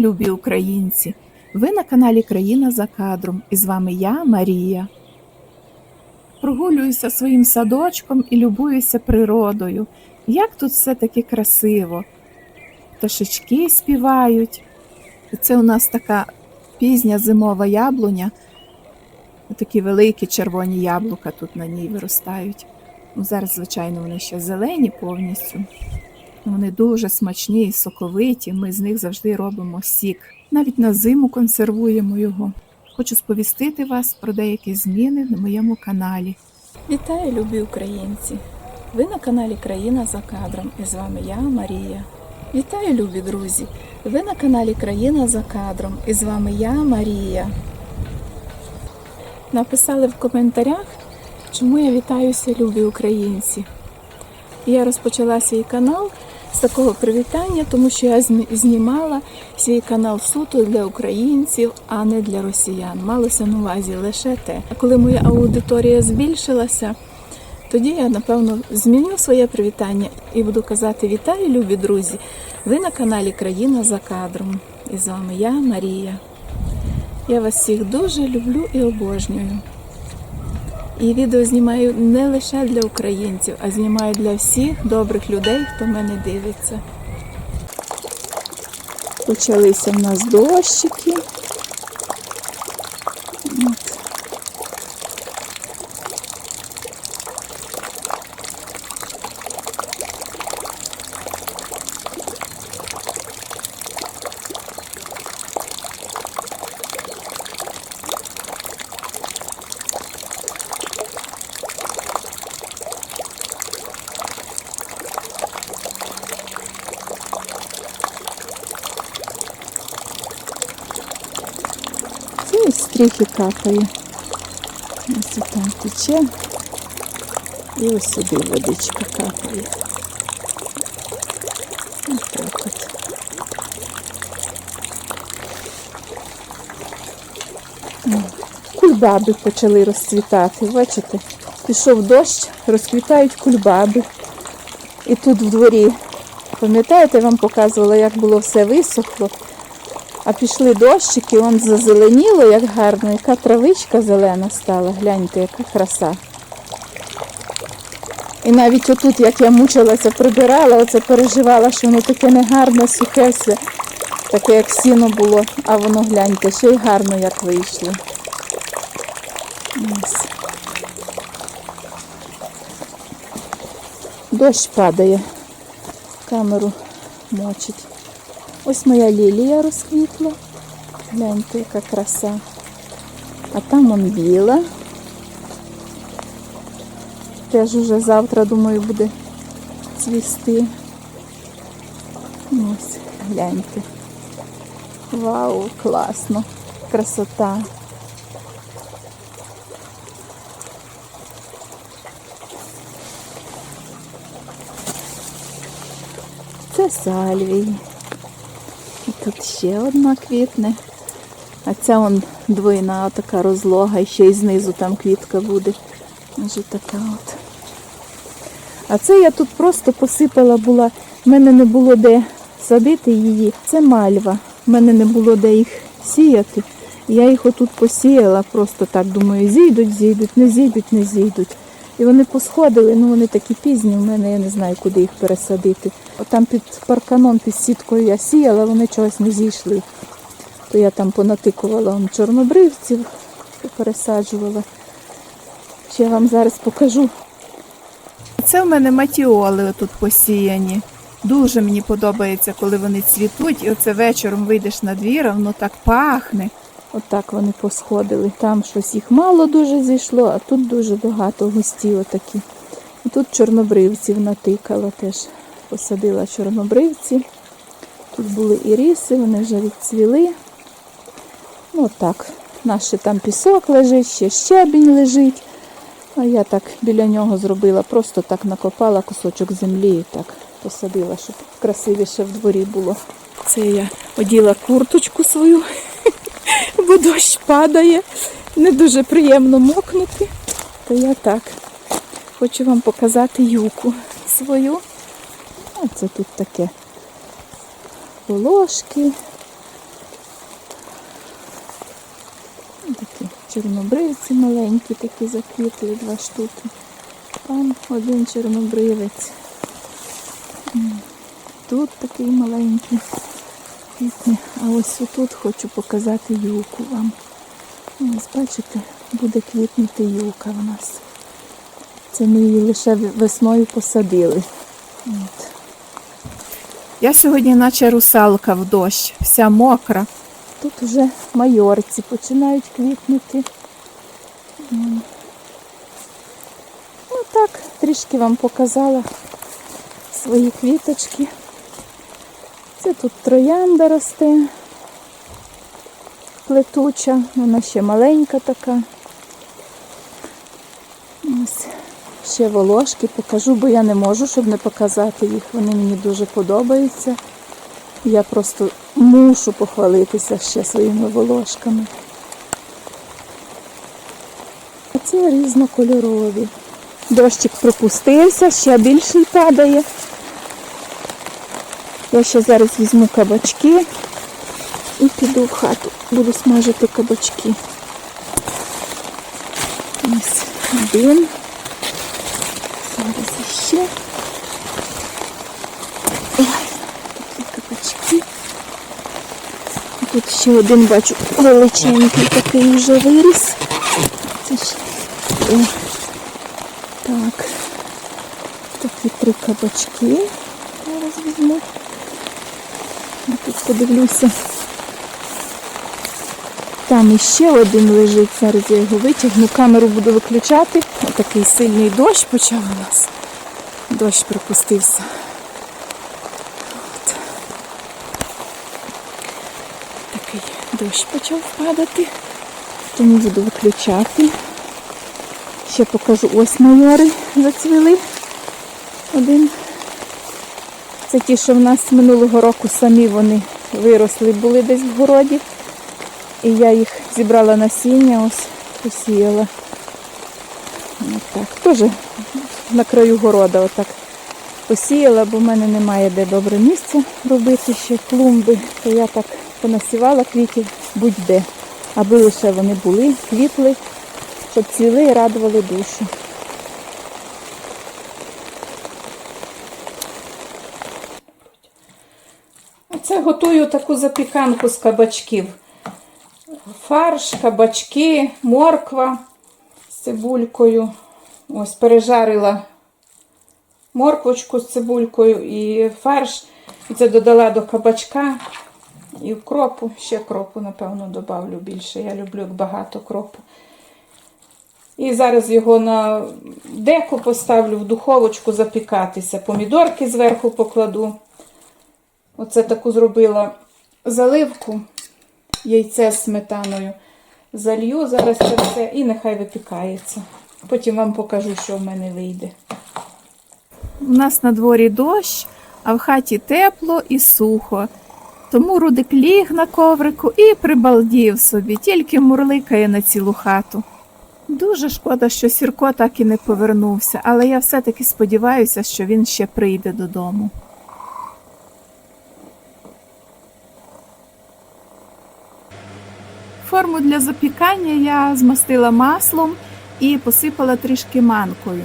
любі українці! Ви на каналі Країна за кадром і з вами я, Марія. Прогулююся своїм садочком і любуюся природою. Як тут все таки красиво. Пташечки співають. Це у нас така пізня зимова яблуня. Такі великі червоні яблука тут на ній виростають. Ну, зараз, звичайно, вони ще зелені повністю. Вони дуже смачні і соковиті. Ми з них завжди робимо сік. Навіть на зиму консервуємо його. Хочу сповістити вас про деякі зміни на моєму каналі. Вітаю, любі українці! Ви на каналі Країна за кадром і з вами я, Марія. Вітаю, любі друзі! Ви на каналі Країна за кадром і з вами я, Марія. Написали в коментарях, чому я вітаюся, любі українці. Я розпочала свій канал з такого привітання, тому що я знімала свій канал суто для українців, а не для росіян. Малося на увазі лише те. А коли моя аудиторія збільшилася, тоді я напевно зміню своє привітання і буду казати вітаю, любі друзі! Ви на каналі Країна за кадром. І з вами я, Марія. Я вас всіх дуже люблю і обожнюю. І відео знімаю не лише для українців, а знімаю для всіх добрих людей, хто мене дивиться. Почалися в нас дощики. От. Стріхи капає. Ось там тече. І ось сюди водичка капає. Ось так от. Кульбаби почали розцвітати. Бачите? Пішов дощ, розквітають кульбаби. І тут в дворі, пам'ятаєте, я вам показувала, як було все висохло. А пішли дощики, он зазеленіло, як гарно, яка травичка зелена стала. Гляньте, яка краса. І навіть отут, як я мучилася, прибирала, оце переживала, що воно таке негарне, сухе все, таке як сіно було, а воно гляньте, ще й гарно як вийшло. Дощ падає, камеру мочить. Ось моя лілія розквітла. Гляньте, яка краса. А там он біла. Теж уже завтра, думаю, буде цвісти. Ось, гляньте. Вау, класно. Красота. Це сальвій. Тут ще одна квітне. А ця вон двойна така розлога, і ще й знизу там квітка буде. Може така от. А це я тут просто посипала була. В мене не було де садити її. Це мальва. В мене не було де їх сіяти. Я їх отут посіяла, просто так думаю, зійдуть, зійдуть, не зійдуть, не зійдуть. І вони посходили, ну вони такі пізні, в мене я не знаю, куди їх пересадити. Отам під парканом, під сіткою я сіяла, вони чогось не зійшли. То я там понатикувала он, чорнобривців, пересаджувала. Ще вам зараз покажу. Це в мене матіоли тут посіяні. Дуже мені подобається, коли вони цвітуть, і оце вечором вийдеш на двір, воно так пахне. Отак вони посходили. Там щось їх мало дуже зійшло, а тут дуже багато густі отакі. І тут чорнобривців натикала теж. Посадила чорнобривці. Тут були і ріси, вони вже відцвіли. Ну отак. Наш там пісок лежить, ще щебінь лежить. А я так біля нього зробила, просто так накопала кусочок землі і так посадила, щоб красивіше в дворі було. Це я оділа курточку свою, бо дощ падає, не дуже приємно мокнути, то я так хочу вам показати юку свою. Оце тут таке волошки. Такі чорнобривці маленькі, такі заквітли, два штуки. Там один чорнобривець. Тут такий маленький квітне. А ось отут хочу показати юку вам. Ось бачите, буде квітнути юка в нас. Це ми її лише весною посадили. От. Я сьогодні наче русалка в дощ, вся мокра. Тут вже майорці починають квітнути. Ну так, трішки вам показала свої квіточки. Це тут троянда росте, плетуча, вона ще маленька така. Ось ще волошки покажу, бо я не можу, щоб не показати їх. Вони мені дуже подобаються. Я просто мушу похвалитися ще своїми волошками. А це різнокольорові. Дощик пропустився, ще більший падає. Я ще зараз візьму кабачки і піду в хату. Буду смажити кабачки. Ось один. Зараз іще. Ой, такі кабачки. Тут ще один бачу величенький такий вже виріс. Це ще. О. Так. Такі три кабачки. Зараз візьму. Подивлюся. Там іще один лежить, зараз я його витягну, камеру буду виключати. Отакий сильний дощ почав у нас. Дощ припустився. От. Такий дощ почав падати, тому буду виключати. Ще покажу, ось майори зацвіли. Один. Це ті, що в нас минулого року самі вони виросли, були десь в городі. І я їх зібрала насіння, ось посіяла. Так. Теж на краю города отак посіяла, бо в мене немає де добре місця робити ще клумби. То я так понасівала квітів будь-де, аби лише вони були, квітли, щоб цвіли і радували душу. Оце готую таку запіканку з кабачків. Фарш, кабачки, морква з цибулькою. Ось пережарила морквочку з цибулькою і фарш. І це додала до кабачка і кропу. Ще кропу, напевно, додавлю більше. Я люблю багато кропу. І зараз його на деко поставлю в духовочку запікатися. Помідорки зверху покладу. Оце таку зробила заливку, яйце з сметаною. Залью зараз це все і нехай випікається. Потім вам покажу, що в мене вийде. У нас на дворі дощ, а в хаті тепло і сухо. Тому Рудик ліг на коврику і прибалдів собі, тільки мурликає на цілу хату. Дуже шкода, що Сірко так і не повернувся, але я все-таки сподіваюся, що він ще прийде додому. Форму для запікання я змастила маслом і посипала трішки манкою.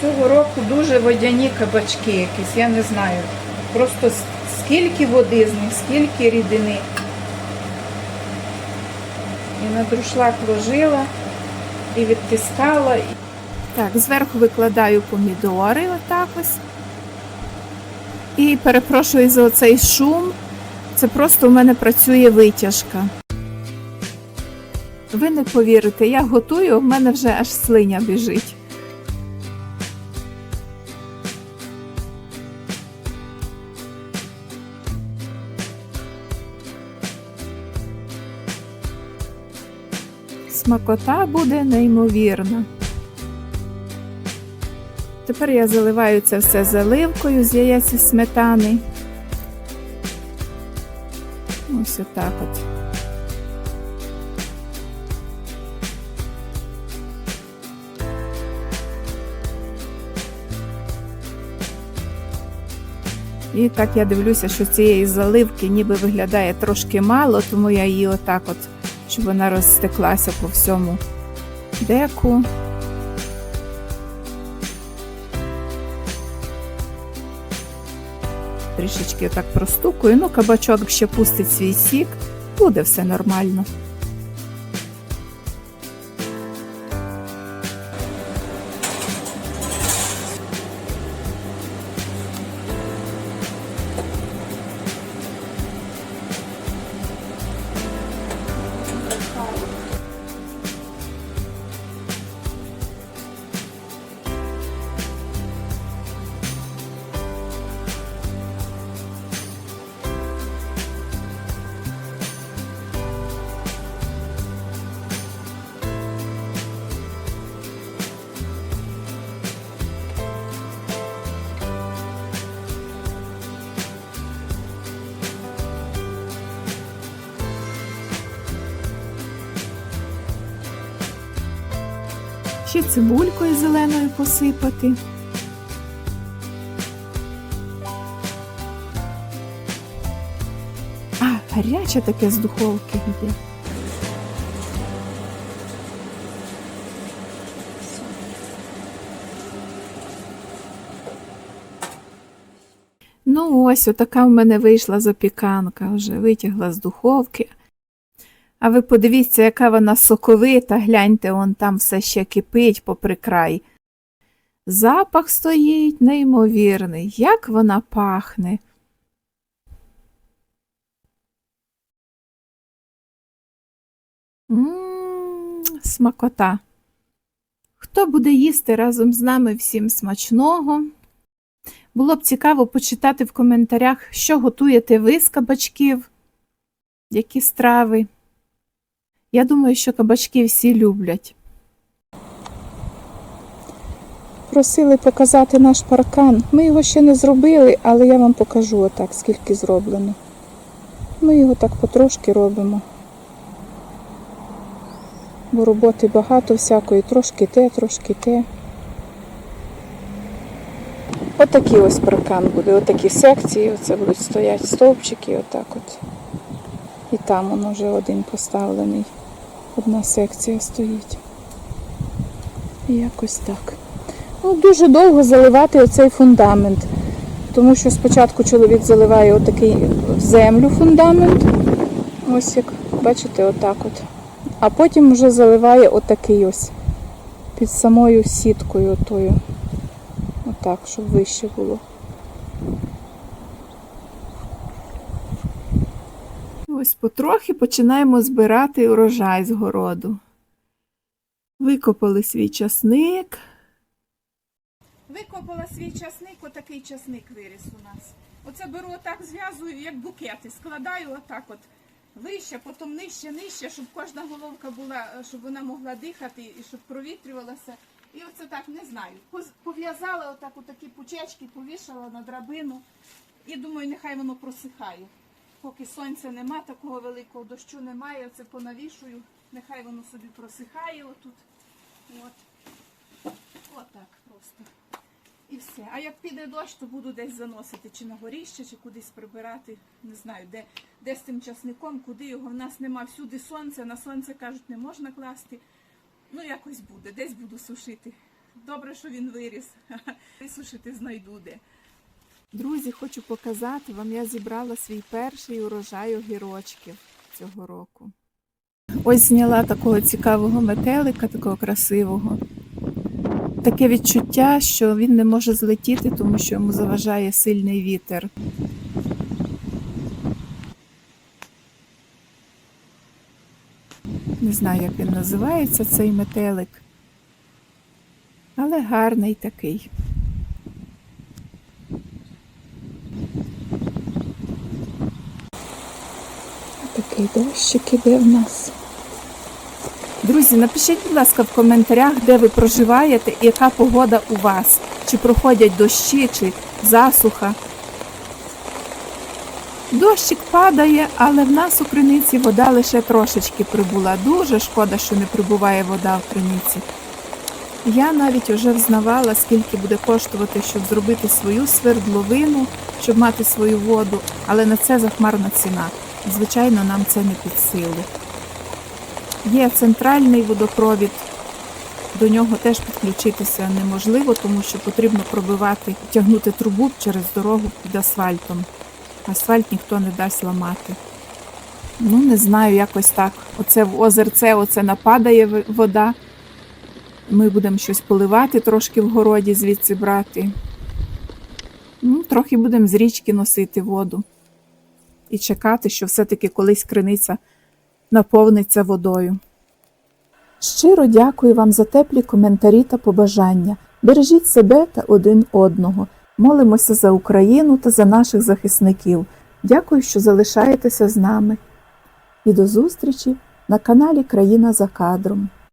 Цього року дуже водяні кабачки якісь, я не знаю. Просто скільки води з них, скільки рідини. І на друшлак ложила, і відтискала. Так, зверху викладаю помідори, отак ось. І перепрошую за оцей шум. Це просто у мене працює витяжка. Ви не повірите, я готую, в мене вже аж слиня біжить. Смакота буде неймовірна. Тепер я заливаю це все заливкою з яєць і сметани. Ось отак от. І так я дивлюся, що цієї заливки ніби виглядає трошки мало, тому я її отак от, щоб вона розстеклася по всьому деку. Трішечки отак простукую. Ну, кабачок ще пустить свій сік, буде все нормально. Ще цибулькою зеленою посипати. А, гаряче таке з духовки йде. Ну ось, отака в мене вийшла запіканка, вже витягла з духовки. А ви подивіться, яка вона соковита, гляньте, он там все ще кипить попри край. Запах стоїть неймовірний, як вона пахне. М, Смакота. Хто буде їсти разом з нами всім смачного? Було б цікаво почитати в коментарях, що готуєте ви з кабачків, які страви. Я думаю, що кабачки всі люблять. Просили показати наш паркан. Ми його ще не зробили, але я вам покажу отак, скільки зроблено. Ми його так потрошки робимо. Бо роботи багато всякої, трошки те, трошки те. Отакий ось паркан буде, отакі секції, оце будуть стоять стовпчики, отак от. І там воно вже один поставлений. Одна секція стоїть. І якось так. Ну, дуже довго заливати оцей фундамент. Тому що спочатку чоловік заливає отакий в землю фундамент. Ось як бачите, отак от. А потім вже заливає отакий ось під самою сіткою отою. Отак, щоб вище було. Ось потрохи починаємо збирати урожай з городу. Викопали свій часник. Викопала свій часник, отакий часник виріс у нас. Оце беру отак, зв'язую, як букети, складаю отак от вище, потім нижче, нижче, щоб кожна головка була, щоб вона могла дихати і щоб провітрювалася. І оце так не знаю. Пов'язала отак отакі пучечки, повішала на драбину і думаю, нехай воно просихає. Поки сонця нема, такого великого дощу немає, оце понавішую, нехай воно собі просихає отут. От. Отак просто. І все. А як піде дощ, то буду десь заносити, чи на горіще, чи кудись прибирати. Не знаю, де, де з тим часником, куди його. В нас нема всюди сонця, на сонце кажуть, не можна класти. Ну, якось буде, десь буду сушити. Добре, що він виріс. Висушити знайду де. Друзі, хочу показати вам, я зібрала свій перший урожай огірочків цього року. Ось зняла такого цікавого метелика, такого красивого. Таке відчуття, що він не може злетіти, тому що йому заважає сильний вітер. Не знаю, як він називається, цей метелик. Але гарний такий. Такий дощик іде в нас. Друзі, напишіть, будь ласка, в коментарях, де ви проживаєте і яка погода у вас. Чи проходять дощі, чи засуха. Дощик падає, але в нас у криниці вода лише трошечки прибула. Дуже шкода, що не прибуває вода в криниці. Я навіть вже взнавала, скільки буде коштувати, щоб зробити свою свердловину щоб мати свою воду, але на це захмарна ціна. Звичайно, нам це не під силу. Є центральний водопровід, до нього теж підключитися неможливо, тому що потрібно пробивати, тягнути трубу через дорогу під асфальтом. Асфальт ніхто не дасть ламати. Ну, не знаю, якось так. Оце в озерце, оце нападає вода. Ми будемо щось поливати трошки в городі, звідси брати. Ну, трохи будемо з річки носити воду. І чекати, що все-таки колись криниця наповниться водою. Щиро дякую вам за теплі коментарі та побажання. Бережіть себе та один одного. Молимося за Україну та за наших захисників. Дякую, що залишаєтеся з нами. І до зустрічі на каналі Країна за кадром.